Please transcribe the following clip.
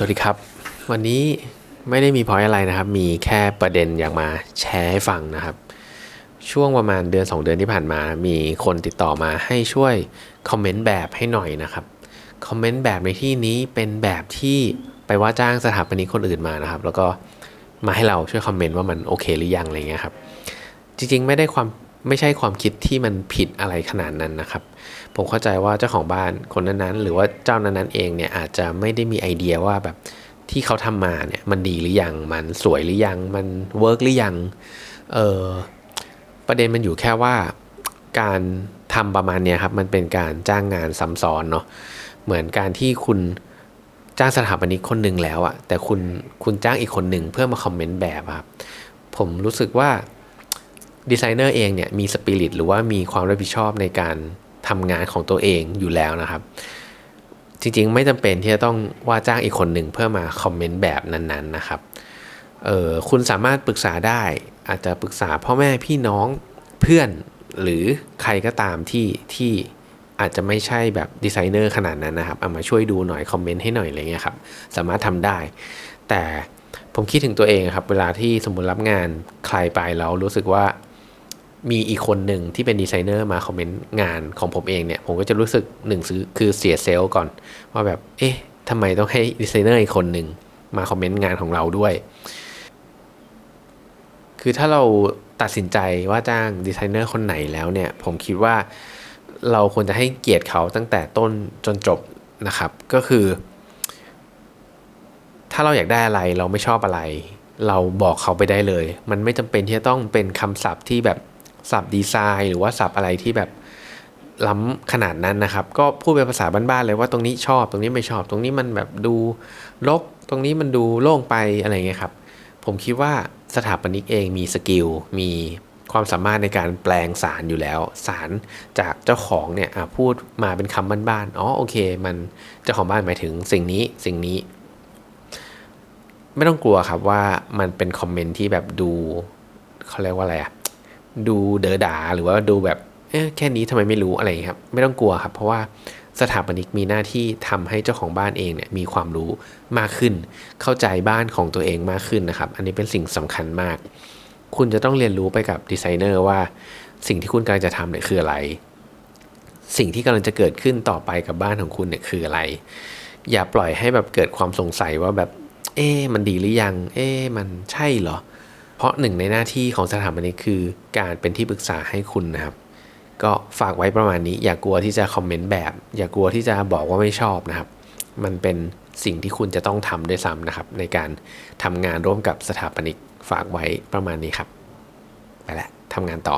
สวัสดีครับ วันนี้ไม่ได้มีพอยอะไรนะครับ มีแค่ประเด็นอยากมาแชร์ให้ฟังนะครับ ช่วงประมาณเดือน 2 เดือนที่ผ่านมา มีคนติดต่อมาให้ช่วยคอมเมนต์แบบให้หน่อยนะครับคอมเมนต์แบบในที่นี้เป็นแบบที่ไปว่าจ้างสถาปนิกคนอื่นมานะครับ แล้วก็มาให้เราช่วยคอมเมนต์ว่ามันโอเคหรือยังอะไรเงี้ยครับ จริงๆ ไม่ได้ความ ไม่ใช่ความคิดที่มันผิดอะไรขนาดนั้นนะครับ ผมเข้าใจว่าเจ้าของบ้านคนนั้นๆ หรือว่าเจ้านั้นๆเองเนี่ยอาจจะไม่ได้มีไอเดียว่าแบบที่เขาทำมาเนี่ยมันดีหรือยัง มันสวยหรือยัง มันเวิร์กหรือยัง เออประเด็นมันอยู่แค่ว่าการทำประมาณเนี้ยครับ มันเป็นการจ้างงานซ้ำซ้อนเนาะ เหมือนการที่คุณจ้างสถาปนิกคนหนึ่งแล้วอะแต่คุณคุณจ้างอีกคนหนึ่งเพื่อมาคอมเมนต์แบบครับ ผมรู้สึกว่า ดีไซเนอร์เองเนี่ยมีสปิริตหรือว่ามีความรับผิดชอบในการทำงานของตัวเองอยู่แล้วนะครับ จริงๆ ไม่จำเป็นที่จะต้องว่าจ้างอีกคนหนึ่งเพื่อมาคอมเมนต์แบบนั้นๆนะครับเออคุณสามารถปรึกษาได้ อาจจะปรึกษาพ่อแม่พี่น้องเพื่อนหรือใครก็ตามที่ที่อาจจะไม่ใช่แบบดีไซเนอร์ขนาดนั้นนะครับเอามาช่วยดูหน่อยคอมเมนต์ให้หน่อยอะไรเงี้ยครับสามารถทำได้ แต่ผมคิดถึงตัวเองครับ เวลาที่สมมติรับงานใครไปแล้วรู้สึกว่า มีอีกคนหนึ่งที่เป็นดีไซเนอร์มาคอมเมนต์งานของผมเองเนี่ย ผมก็จะรู้สึกหนึ่งซื้อคือเสียเซลล์ก่อน ว่าแบบ เอ๊ะทำไมต้องให้ดีไซเนอร์อีกคนหนึ่งมาคอมเมนต์งานของเราด้วย คือถ้าเราตัดสินใจว่าจ้างดีไซเนอร์คนไหนแล้วเนี่ย ผมคิดว่าเราควรจะให้เกียรติเขาตั้งแต่ต้นจนจบนะครับ ก็คือ ถ้าเราอยากได้อะไรเราไม่ชอบอะไร เราบอกเขาไปได้เลย มันไม่จำเป็นที่จะต้องเป็นคำศัพท์ที่แบบ ศัพท์ดีไซน์ หรือว่าศัพท์อะไรที่แบบล้ำขนาดนั้นนะครับ ก็พูดเป็นภาษาบ้านๆเลยว่าตรงนี้ชอบตรงนี้ไม่ชอบ ตรงนี้มันแบบดูรกตรงนี้มันดูโล่งไปอะไรเงี้ยครับ ผมคิดว่าสถาปนิกเองมีสกิลมีความสามารถในการแปลงสารอยู่แล้ว สารจากเจ้าของเนี่ยพูดมาเป็นคำบ้านๆอ๋อโอเค มันเจ้าของบ้านหมายถึงสิ่งนี้สิ่งนี้ ไม่ต้องกลัวครับว่ามันเป็นคอมเมนต์ที่แบบดูเขาเรียกว่าอะไรอะ ดูเดอดาหรือว่าดูแบบเอ๊ะแค่นี้ทำไมไม่รู้อะไรครับ ไม่ต้องกลัวครับ เพราะว่าสถาปนิกมีหน้าที่ทำให้เจ้าของบ้านเองเนี่ยมีความรู้มากขึ้น เข้าใจบ้านของตัวเองมากขึ้นนะครับ อันนี้เป็นสิ่งสำคัญมาก คุณจะต้องเรียนรู้ไปกับดีไซเนอร์ว่าสิ่งที่คุณกำลังจะทำเนี่ยคืออะไร สิ่งที่กำลังจะเกิดขึ้นต่อไปกับบ้านของคุณเนี่ยคืออะไร อย่าปล่อยให้แบบเกิดความสงสัยว่าแบบ เอ๊มันดีหรือยัง เอ๊มันใช่เหรอ เพราะหนึ่งในหน้าที่ของสถาปนิกคือการเป็นที่ปรึกษาให้คุณนะครับ ก็ฝากไว้ประมาณนี้ อย่ากลัวที่จะคอมเมนต์แบบ อย่ากลัวที่จะบอกว่าไม่ชอบนะครับ มันเป็นสิ่งที่คุณจะต้องทำด้วยซ้ำนะครับ ในการทำงานร่วมกับสถาปนิกฝากไว้ประมาณนี้ครับ ไปละทำงานต่อ